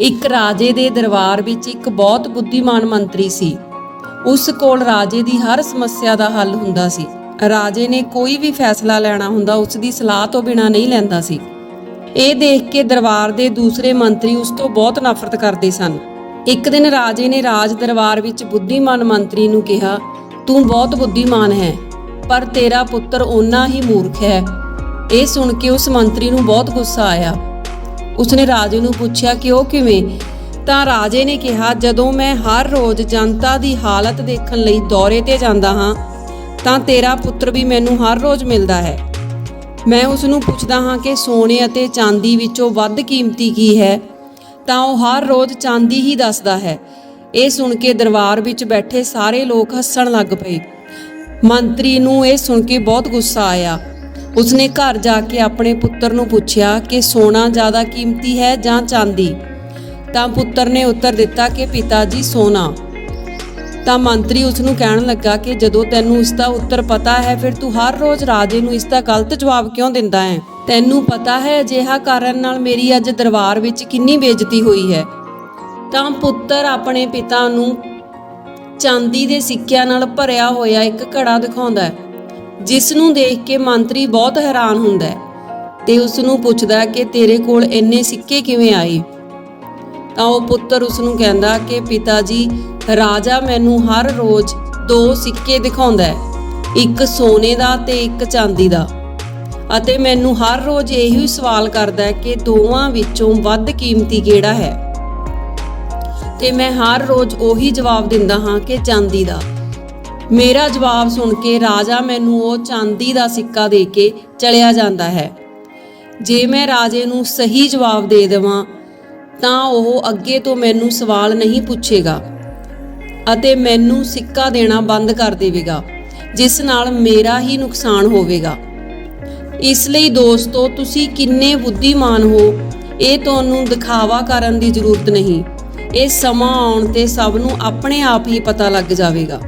ਇੱਕ ਰਾਜੇ ਦੇ ਦਰਬਾਰ ਵਿੱਚ ਇੱਕ ਬਹੁਤ ਬੁੱਧੀਮਾਨ ਮੰਤਰੀ ਸੀ। ਉਸ ਕੋਲ ਰਾਜੇ ਦੀ ਹਰ ਸਮੱਸਿਆ ਦਾ ਹੱਲ ਹੁੰਦਾ ਸੀ। ਰਾਜੇ ਨੇ ਕੋਈ ਵੀ ਫੈਸਲਾ ਲੈਣਾ ਹੁੰਦਾ, ਉਸ ਦੀ ਸਲਾਹ ਤੋਂ ਬਿਨਾਂ ਨਹੀਂ ਲੈਂਦਾ ਸੀ। ਇਹ ਦੇਖ ਕੇ ਦਰਬਾਰ ਦੇ ਦੂਸਰੇ ਮੰਤਰੀ ਉਸ ਤੋਂ ਬਹੁਤ ਨਫ਼ਰਤ ਕਰਦੇ ਸਨ। ਇੱਕ ਦਿਨ ਰਾਜੇ ਨੇ ਰਾਜ ਦਰਬਾਰ ਵਿੱਚ ਬੁੱਧੀਮਾਨ ਮੰਤਰੀ ਨੂੰ ਕਿਹਾ, ਤੂੰ ਬਹੁਤ ਬੁੱਧੀਮਾਨ ਹੈ, ਪਰ ਤੇਰਾ ਪੁੱਤਰ ਓਨਾ ਹੀ ਮੂਰਖ ਹੈ। ਇਹ ਸੁਣ ਕੇ ਉਸ ਮੰਤਰੀ ਨੂੰ ਬਹੁਤ ਗੁੱਸਾ ਆਇਆ। ਉਸਨੇ ਰਾਜੇ ਨੂੰ ਪੁੱਛਿਆ ਕਿ ਉਹ ਕਿਵੇਂ? ਤਾਂ ਰਾਜੇ ਨੇ ਕਿਹਾ, ਜਦੋਂ ਮੈਂ ਹਰ ਰੋਜ਼ ਜਨਤਾ ਦੀ ਹਾਲਤ ਦੇਖਣ ਲਈ ਦੌਰੇ ਤੇ ਜਾਂਦਾ ਹਾਂ, ਤਾਂ ਤੇਰਾ ਪੁੱਤਰ ਵੀ ਮੈਨੂੰ ਹਰ ਰੋਜ਼ ਮਿਲਦਾ ਹੈ। ਮੈਂ ਉਸ ਨੂੰ ਪੁੱਛਦਾ ਹਾਂ ਕਿ ਸੋਨੇ ਅਤੇ ਚਾਂਦੀ ਵਿੱਚੋਂ ਵੱਧ ਕੀਮਤੀ ਕੀ ਹੈ? ਤਾਂ ਉਹ ਹਰ ਰੋਜ਼ ਚਾਂਦੀ ਹੀ ਦੱਸਦਾ ਹੈ। ਇਹ ਸੁਣ ਕੇ ਦਰਬਾਰ ਵਿੱਚ ਬੈਠੇ ਸਾਰੇ ਲੋਕ ਹੱਸਣ ਲੱਗ ਪਏ। ਮੰਤਰੀ ਨੂੰ ਇਹ ਸੁਣ ਕੇ ਬਹੁਤ ਗੁੱਸਾ ਆਇਆ। ਉਸਨੇ ਘਰ ਜਾ ਕੇ ਆਪਣੇ ਪੁੱਤਰ ਨੂੰ ਪੁੱਛਿਆ ਕਿ ਸੋਨਾ ਜ਼ਿਆਦਾ ਕੀਮਤੀ ਹੈ ਜਾਂ ਚਾਂਦੀ? ਤਾਂ ਪੁੱਤਰ ਨੇ ਉੱਤਰ ਦਿੱਤਾ ਕਿ ਪਿਤਾ ਜੀ ਸੋਨਾ। ਤਾਂ ਮੰਤਰੀ ਉਸ ਨੂੰ ਕਹਿਣ ਲੱਗਾ ਕਿ ਜਦੋਂ ਤੈਨੂੰ ਇਸ ਦਾ ਉੱਤਰ ਪਤਾ ਹੈ, ਫਿਰ ਤੂੰ ਹਰ ਰੋਜ਼ ਰਾਜੇ ਨੂੰ ਇਸ ਦਾ ਗਲਤ ਜਵਾਬ ਕਿਉਂ ਦਿੰਦਾ ਹੈ? ਤੈਨੂੰ ਪਤਾ ਹੈ ਅਜਿਹਾ ਕਾਰਨ ਨਾਲ ਮੇਰੀ ਅੱਜ ਦਰਬਾਰ ਵਿੱਚ ਕਿੰਨੀ ਬੇਇੱਜ਼ਤੀ ਹੋਈ ਹੈ। ਤਾਂ ਪੁੱਤਰ ਆਪਣੇ ਪਿਤਾ ਨੂੰ ਚਾਂਦੀ ਦੇ ਸਿੱਕਿਆਂ ਨਾਲ ਭਰਿਆ ਹੋਇਆ ਇੱਕ ਘੜਾ ਦਿਖਾਉਂਦਾ ਹੈ। ਜਿਸ ਨੂੰ ਦੇਖ ਕੇ ਮੰਤਰੀ ਬਹੁਤ ਹੈਰਾਨ ਹੁੰਦਾ ਹੈ ਤੇ ਉਸ ਨੂੰ ਪੁੱਛਦਾ ਕਿ ਤੇਰੇ ਕੋਲ ਇੰਨੇ ਸਿੱਕੇ ਕਿਵੇਂ ਆਏ? ਤਾਂ ਉਹ ਪੁੱਤਰ ਉਸ ਨੂੰ ਕਹਿੰਦਾ ਕਿ ਪਿਤਾ ਜੀ ਰਾਜਾ ਮੈਨੂੰ ਹਰ ਰੋਜ਼ ਦੋ ਸਿੱਕੇ ਦਿਖਾਉਂਦਾ ਹੈ, ਇੱਕ ਸੋਨੇ ਦਾ ਤੇ ਇੱਕ ਚਾਂਦੀ ਦਾ। ਅਤੇ ਮੈਨੂੰ ਹਰ ਰੋਜ਼ ਇਹੀ ਸਵਾਲ ਕਰਦਾ ਹੈ ਕਿ ਦੋਵਾਂ ਵਿੱਚੋਂ ਵੱਧ ਕੀਮਤੀ ਕਿਹੜਾ ਹੈ? ਤੇ ਮੈਂ ਹਰ ਰੋਜ਼ ਉਹੀ ਜਵਾਬ ਦਿੰਦਾ ਹਾਂ ਕਿ ਚਾਂਦੀ ਦਾ। ਮੇਰਾ ਜਵਾਬ ਸੁਣ ਕੇ ਰਾਜਾ ਮੈਨੂੰ ਉਹ ਚਾਂਦੀ ਦਾ ਸਿੱਕਾ ਦੇ ਕੇ ਚਲਿਆ ਜਾਂਦਾ ਹੈ। ਜੇ ਮੈਂ ਰਾਜੇ ਨੂੰ ਸਹੀ ਜਵਾਬ ਦੇ ਦੇਵਾਂ, ਤਾਂ ਉਹ ਅੱਗੇ ਤੋਂ ਮੈਨੂੰ ਸਵਾਲ ਨਹੀਂ ਪੁੱਛੇਗਾ ਅਤੇ ਮੈਨੂੰ ਸਿੱਕਾ ਦੇਣਾ ਬੰਦ ਕਰ ਦੇਵੇਗਾ, ਜਿਸ ਨਾਲ ਮੇਰਾ ਹੀ ਨੁਕਸਾਨ ਹੋਵੇਗਾ। ਇਸ ਲਈ ਦੋਸਤੋ, ਤੁਸੀਂ ਕਿੰਨੇ ਬੁੱਧੀਮਾਨ ਹੋ, ਇਹ ਤੁਹਾਨੂੰ ਦਿਖਾਵਾ ਕਰਨ ਦੀ ਜ਼ਰੂਰਤ ਨਹੀਂ। ਇਹ ਸਮਾਂ ਆਉਣ ਤੇ ਸਭ ਨੂੰ ਆਪਣੇ ਆਪ ਹੀ ਪਤਾ ਲੱਗ ਜਾਵੇਗਾ।